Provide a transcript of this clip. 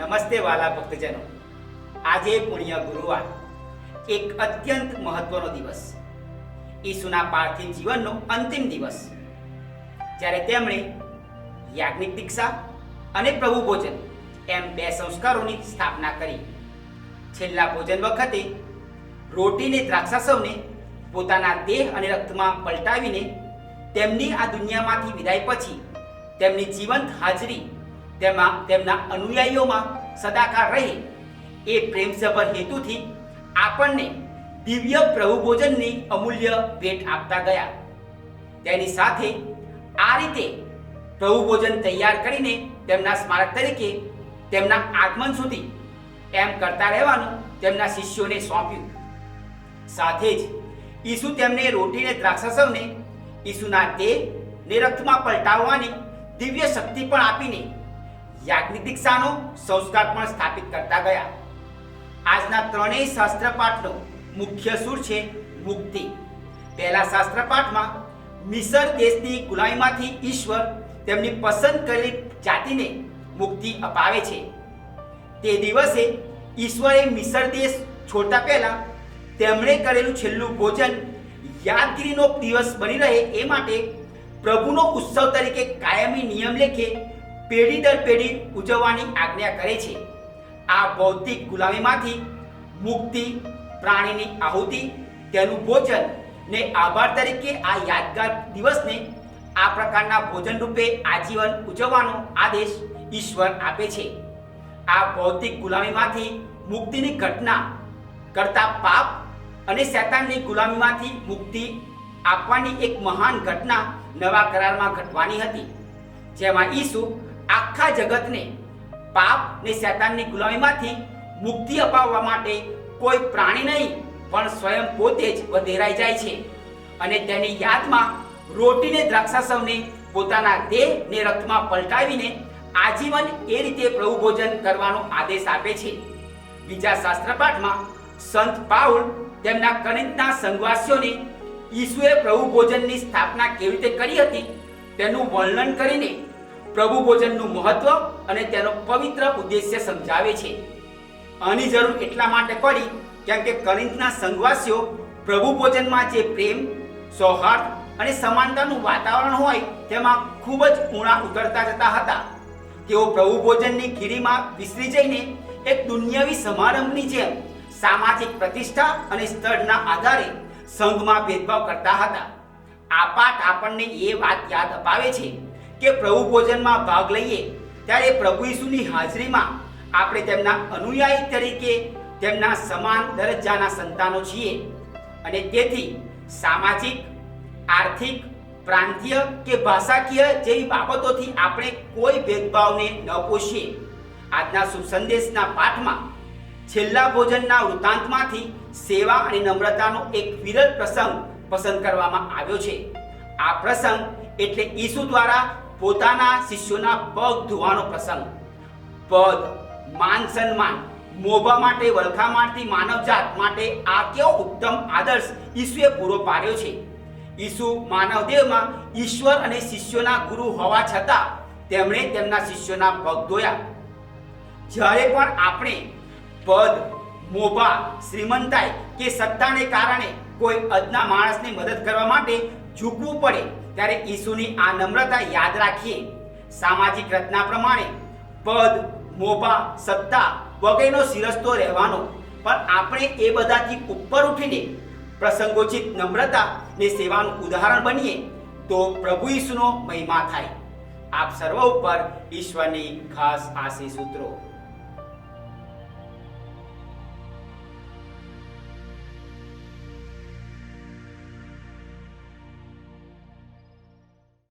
નમસ્તે વાલા ભક્તજનો. આજે પુણ્ય ગુરુવાર. એક અત્યંત મહત્વનો દિવસ. ઈસુના પાર્થિવ જીવનનો અંતિમ દિવસ. જ્યારે તેમણે યાજ્ઞિક દીક્ષા અને પ્રભુ ભોજન એમ બે સંસ્કારોની સ્થાપના કરી. છેલ્લા ભોજન વખતે રોટીને દ્રાક્ષાસવને પોતાના દેહ અને રક્તમાં પલટાવીને તેમની આ દુનિયામાંથી વિદાય પછી તેમની જીવંત હાજરી તેમાં તેમના અનુયાયીઓમાં સદાકાળ રહે. એ પ્રેમસભર હેતુથી આપણને દિવ્ય પ્રભુ ભોજનની અમૂલ્ય ભેટ આપતા ગયા. તેની સાથે આ રીતે પ્રભુ ભોજન તૈયાર કરીને તેમના સ્મારક તરીકે તેમના આગમન સુધી એમ કરતા રહેવાનું તેમના શિષ્યોને સોંપ્યું. સાથે જ ઈસુ તેમને રોટીને દ્રાક્ષસવને ઈસુના તે ને રક્તમાં પલટાવવાની દિવ્ય શક્તિ પણ આપીને યાજ્ઞિક દીક્ષાનો સંસ્કાર પણ સ્થાપિત કરતા ગયા. આજના ત્રણેય શાસ્ત્રપાઠનો મુખ્ય સૂર છે મુક્તિ. પહેલા શાસ્ત્રપાઠમાં મિસર દેશની ગુલામીમાંથી ઈશ્વર તેમની પસંદ કરેલી જાતિને મુક્તિ અપાવે છે. તે દિવસે ઈશ્વરે મિસર દેશ છોડતા પહેલા તેમણે કરેલું છેલ્લું ભોજન યાદગીરીનો દિવસ બની રહે એ માટે પ્રભુનો ઉત્સવ તરીકે કાયમી નિયમ લેખે પેઢી દર પેઢી ઉજવવાની આજ્ઞા કરે છે. આ ભૌતિક ગુલામીમાંથી મુક્તિ, પ્રાણીની આહુતિ, તેનું ભોજન ને આભાર તરીકે આ યાદગાર દિવસને આ પ્રકારના ભોજન રૂપે આજીવન ઉજવવાનો આદેશ ઈશ્વર આપે છે. આ ભૌતિક ગુલામીમાંથી મુક્તિની ઘટના કરતા પાપ અને શૈતાનની ગુલામીમાંથી મુક્તિ આપવાની એક મહાન ઘટના નવા કરારમાં ઘટવાની હતી. જેમાં ઈસુ આખા જગતને, પાપ ને શૈતાનની ગુલામીમાંથી મુક્તિ અપાવવા માટે કોઈ પ્રાણી નહીં, પણ સ્વયં પોતે જ વધેરાઈ જાય છે. અને તેની યાદમાં રોટીને દ્રાક્ષાસવને પોતાના દેહ ને રક્તમાં પલટાવીને આજીવન એ રીતે પ્રભુ ભોજન કરવાનો આદેશ આપે છે. બીજા શાસ્ત્રપાઠમાં સંત પાઉલ તેમના કનિંતના સંઘવાસીઓને ઈસુએ પ્રભુ ભોજનની સ્થાપના કેવી રીતે કરી હતી તેનું વર્ણન કરીને પ્રભુ ભોજનનું મહત્વ અને તેનો પવિત્ર ઉદ્દેશ્ય સમજાવે છે. આની જરૂર એટલા માટે પડી કેમ કે કરિંતના સંઘવાસીઓ પ્રભુ ભોજનમાં જે પ્રેમ, સૌહાર્દ અને સમાનતાનું વાતાવરણ હોય તેમાં ખૂબ જ ઊણા ઉતરતા જતા હતા. તેઓ પ્રભુ ભોજનની ખીરીમાં વિસરી જઈને એક દુનિયાવી સમારંભની જેમ સામાજિક પ્રતિષ્ઠા અને સ્તરના આધારે સંઘમાં ભેદભાવ કરતા હતા. આ પાઠ આપણને એ વાત યાદ અપાવે છે કે પ્રભુ ભોજનમાં ભાગ લઈએ, ત્યારે પ્રભુ ઈસુની હાજરીમાં આપણે તેમના અનુયાયી તરીકે તેમના સમાન દરજ્જાના સંતાનો છીએ. અને તેથી સામાજિક, આર્થિક, પ્રાંતીય કે ભાષાકીય જેવી બાબતોથી આપણે કોઈ ભેદભાવને ન પોષીએ. આજના શુભ સંદેશના પાઠમાં છેલ્લા ભોજનના વૃત્તાંતમાંથી સેવા અને નમ્રતાનો એક વિરલ પ્રસંગ પસંદ કરવામાં આવ્યો છે. આ પ્રસંગ એટલે ઈસુ દ્વારા પોતાના શિષ્યોના પગ ધોવાનો પ્રસંગ. પદ માન સન્માન, મોભા માટે, વલખા મારતી માનવજાત માટે આ કેવો ઉત્તમ આદર્શ ઈસુએ પૂરો પાડ્યો છે. ઈસુ માનવદેવમાં ઈશ્વર અને શિષ્યોના ગુરુ હોવા છતાં તેમણે તેમના શિષ્યોના પગ ધોયા. જ્યારે પણ આપણે પદ મોભા, શ્રીમંતાઈ કે સત્તાને કારણે કોઈ અદના માણસને મદદ કરવા માટે ઝૂકવું પડે ત્યારે ઈસુની આ નમ્રતા યાદ રાખીએ. સામાજિક રચના પ્રમાણે પદ, મોભા, સત્તા વગેરેનો શિરસ્તો રહેવાનો. પણ આપણે એ બધાથી ઉપર ઉઠીને પ્રસંગોચિત નમ્રતા ને સેવાનું ઉદાહરણ બનીએ તો પ્રભુ ઈસુનો મહિમા થાય. આપ સર્વ ઉપર ઈશ્વરની ખાસ આશીષ સૂત્રો